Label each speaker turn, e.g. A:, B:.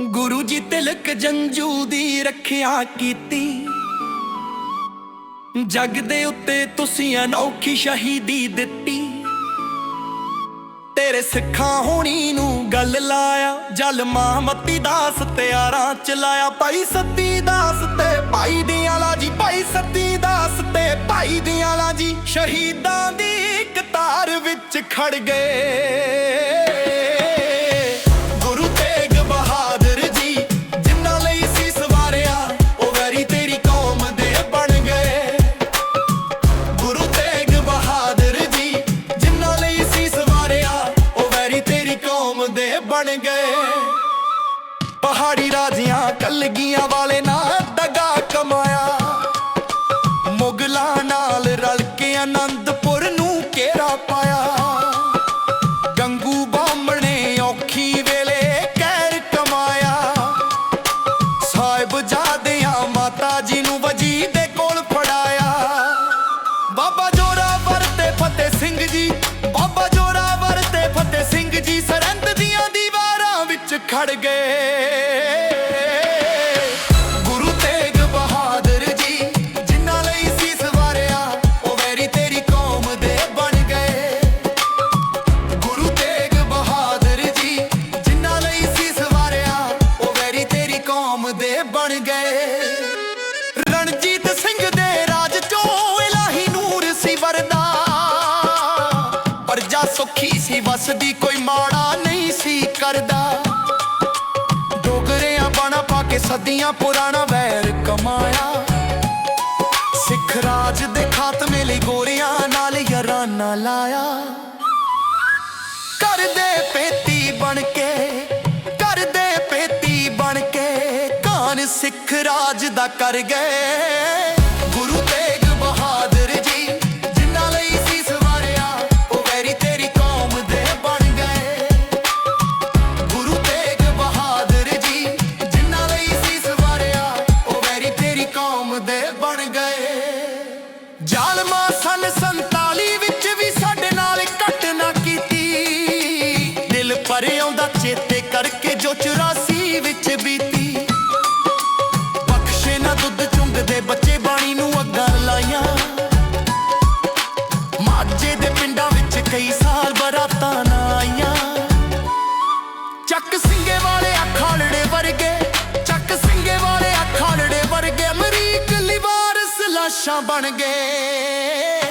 A: ਗੁਰੂ ਜੀ ਤਿਲਕ ਜੰਜੂ ਦੀ ਰੱਖਿਆ ਕੀਤੀ। ਜਗ ਦੇ ਉੱਤੇ ਤੁਸੀਂ ਅਨੋਖੀ ਸ਼ਹੀਦੀ ਦਿੱਤੀ। ਤੇਰੇ ਸਿੱਖਾਂ ਹੋਣੀ ਨੂੰ ਗੱਲ ਲਾਇਆ, ਜਲ ਮਤੀ ਦਾਸ ਤਿਆਰਾਂ ਚਲਾਇਆ ਭਾਈ ਸਤੀ ਦਾਸ ਤੇ ਭਾਈ ਦੀਆਂ ਜੀ, ਭਾਈ ਸਤੀ ਦਾਸ ਤੇ ਭਾਈ ਦੀਆਂ ਜੀ। ਸ਼ਹੀਦਾਂ ਦੀ ਕਤਾਰ ਵਿੱਚ ਖੜ ਗਏ। ਬਣ ਗਏ। ਪਹਾੜੀ ਰਾਜਿਆਂ ਕਲਗੀਆਂ ਵਾਲੇ ਨਾਲ ਦਗਾ ਕਮਾਇਆ। ਮੁਗਲਾਂ ਨਾਲ ਰਲ ਕੇ ਆਨੰਦਪੁਰ ਨੂੰ ਘੇਰਾ ਪਾਇਆ। ਗੰਗੂ ਬਾਹਮਣੇ ਔਖੀ ਵੇਲੇ ਕਹਿਰ ਕਮਾਇਆ। ਸਾਹਿਬ ਜਾਦਿਆਂ ਮਾਤਾ ਜੀ ਨੂੰ ਵਜੀ ਦੇ ਕੋਲ ਫੜਾਇਆ। ਬਾਬਾ ਜੋਰਾਵਰ ਤੇ ਫਤਿਹ ਸਿੰਘ ਜੀ, ਬਾਬਾ ਜੋਰਾਵਰ ਤੇ ਫਤਿਹ ਸਿੰਘ ਜੀ, ਸਰ ਸੁਖੀ ਸੀ ਵਸਦੀ ਕੋਈ ਮਾੜਾ ਸਦੀਆਂ ਪੁਰਾਣਾ ਵੈਰ ਕਮਾਇਆ। ਸਿੱਖ ਰਾਜ ਦੇ ਖਾਤਮੇ ਲਈ ਗੋਰਿਆਂ ਨਾਲ ਯਾਰਾਨਾ ਲਾਇਆ। ਕਰਦੇ ਪੇਤੀ ਬਣ ਕੇ ਕਰਦੇ ਪੇਤੀ ਬਣ ਕੇ ਕਾਨ ਸਿੱਖ ਰਾਜ ਦਾ ਕਰ ਗਏ। ਚੱਕ ਸਿੰਘੇ ਵਾਲੇ ਅਖਾੜੜੇ ਵਰਗੇ, ਚੱਕ ਸਿੰਘੇ ਵਾਲੇ ਅਖਾੜੜੇ ਵਰਗੇ, ਅਮਰੀਕ ਲਿਵਾਰਸ ਲਾਸ਼ਾਂ ਬਣ ਗਏ।